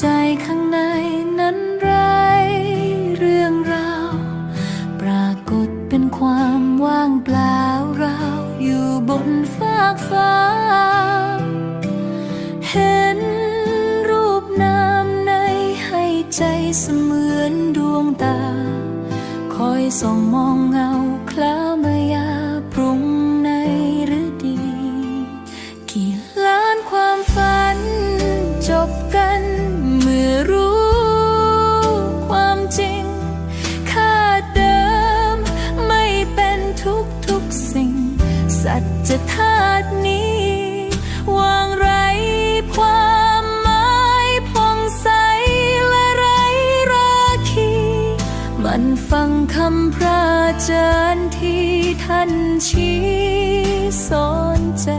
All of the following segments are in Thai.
ใจข้างในนั้นไรเรื่องราว ปรากฏเป็นความว่างเปล่าราวอยู่บนฟากฟ้า เห็นรูปนามในให้ใจเสมือนดวงตา คอยส่องมองเงาคล้ามายาปรุงในฤดี กี่ล้านความฝันจบ สัจธาตุนี้ วางไรความหมายผ่องใสและไรราคี มันฟังคำพระอาจารย์ที่ท่านชี้สอนใจ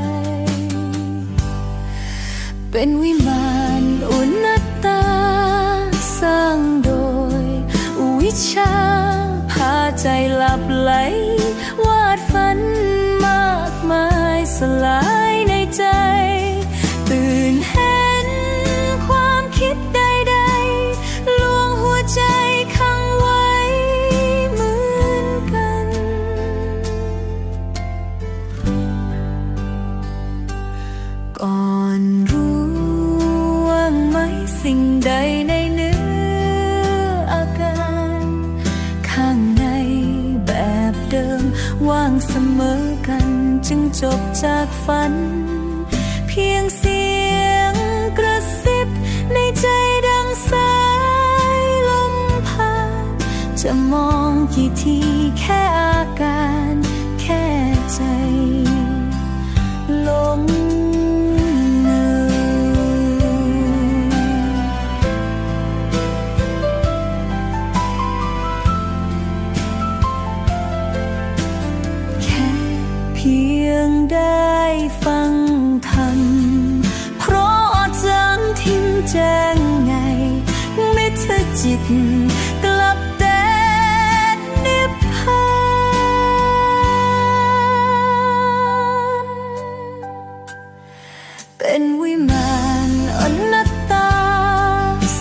เป็นวิมานอุณตา สร้างโดยวิชาพาใจหลับไหล สลายในใจ ตื่นเห็นความคิดใดๆลวงหัวใจขังไว้เหมือนกัน ก่อนรู้ว่างไหมสิ่งใดใน ว่างเสมอกันจึงจบจากฝัน เพียงเสียงกระซิบในใจดังสายลมพัดจะมองกี่ทีแค่อาการแค่ ช่างไง ไม่เธอจิตกลับแดนนิพพานเป็นวิมานอนัตตา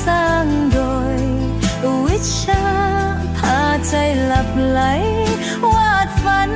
สร้างโดย วิชาพาใจหลับไหล วาดฝัน